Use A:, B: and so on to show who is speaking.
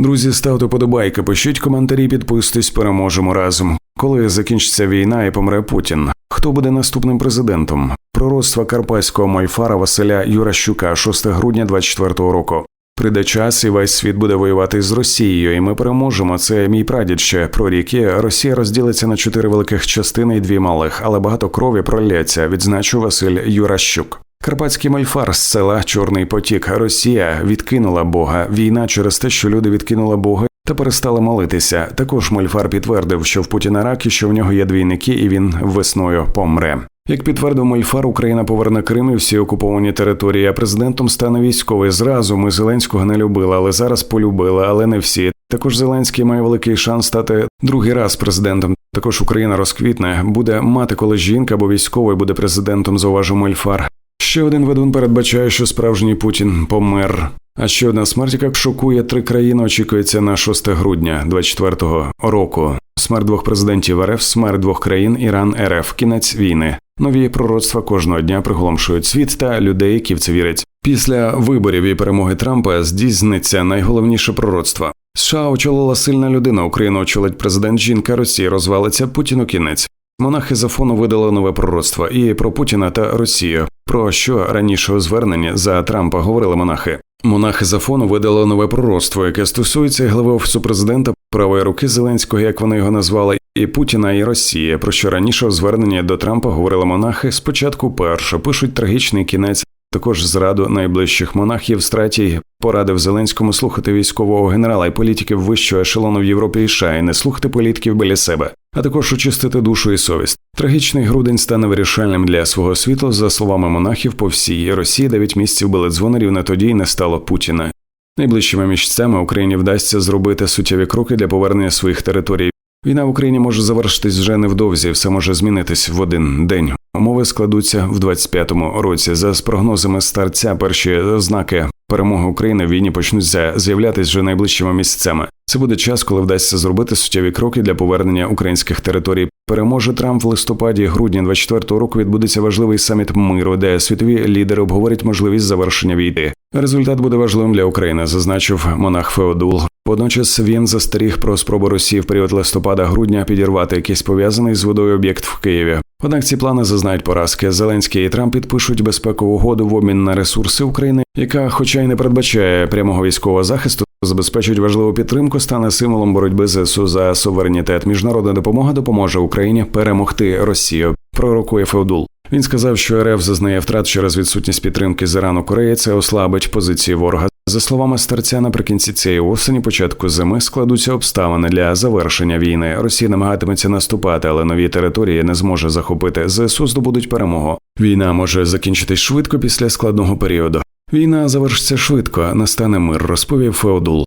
A: Друзі, ставте подобайки, пишіть коментарі, підписуйтесь, переможемо разом. Коли закінчиться війна і помре Путін, хто буде наступним президентом? Пророцтва карпатського майфара Василя Юращука, 6 грудня 24 року. Прийде час, і весь світ буде воювати з Росією, і ми переможемо. Це мій прадід ще прорік. І Росія розділиться на чотири великих частини і дві малих, але багато крові пролється. Відзначив Василь Юращук. Карпатський мальфар з села Чорний Потік. Росія відкинула Бога. Війна через те, що люди відкинули Бога та перестали молитися. Також мальфар підтвердив, що в Путіна рак і що в нього є двійники, і він весною помре. Як підтвердив Мольфар, Україна поверне Крим і всі окуповані території. А президентом стане військовий. Зразу ми Зеленського не любили, але зараз полюбили, але не всі. Також Зеленський має великий шанс стати другий раз президентом. Також Україна розквітне, буде мати, коли жінка або військовий буде президентом. Зауважив Мольфар. Ще один ведун передбачає, що справжній Путін помер. А ще одна смерть, яка шокує три країни, очікується на 6 грудня 24-го року. Смерть двох президентів РФ, смерть двох країн, Іран, РФ, кінець війни. Нові пророцтва кожного дня приголомшують світ та людей, які в це вірять. Після виборів і перемоги Трампа здійсниться найголовніше пророцтво. США очолила сильна людина. Україну очолить президент жінка Росії розвалиться Путіну кінець. Монахи за фону видали нове пророцтво і про Путіна та Росію. Про що раніше у зверненні за Трампа говорили монахи. Монахи за фону видали нове пророцтво, яке стосується глави офісу президента правої руки Зеленського, як вони його назвали, і Путіна і Росії. Про що раніше у зверненні до Трампа говорили монахи. Спочатку перше пишуть трагічний кінець. Також зраду найближчих монахів стратій порадив Зеленському слухати військового генерала і політиків вищого ешелону в Європі і США і не слухати політиків біля себе, а також очистити душу і совість. Трагічний грудень стане вирішальним для свого світу, за словами монахів по всій Росії. Дев'ять місяців били на тоді й не стало Путіна. Найближчими місяцями Україні вдасться зробити суттєві кроки для повернення своїх територій. Війна в Україні може завершитись вже невдовзі, все може змінитись в один день. Умови складуться в 25-му році. За прогнозами старця, перші ознаки перемоги України в війні почнуть з'являтися вже найближчими місяцями. Це буде час, коли вдасться зробити суттєві кроки для повернення українських територій. Переможе Трамп в листопаді, грудні 24-го року відбудеться важливий саміт миру, де світові лідери обговорять можливість завершення війни. Результат буде важливим для України, зазначив монах Феодул. Водночас він застеріг про спробу Росії в період листопада-грудня підірвати якийсь пов'язаний з водою об'єкт в Києві. Однак ці плани зазнають поразки. Зеленський і Трамп підпишуть безпекову угоду в обмін на ресурси України, яка, хоча й не передбачає прямого військового захисту, забезпечить важливу підтримку, стане символом боротьби ЗСУ за суверенітет. Міжнародна допомога допоможе Україні перемогти Росію. Пророкує Феодул. Він сказав, що РФ зазнає втрат через відсутність підтримки з Ірану Кореї. Це ослабить позиції ворога. За словами старця, наприкінці цієї осені, початку зими, складуться обставини для завершення війни. Росія намагатиметься наступати, але нові території не зможе захопити. ЗСУ здобудуть перемогу. Війна може закінчитись швидко після складного періоду. Війна завершиться швидко, настане мир, розповів Феодул.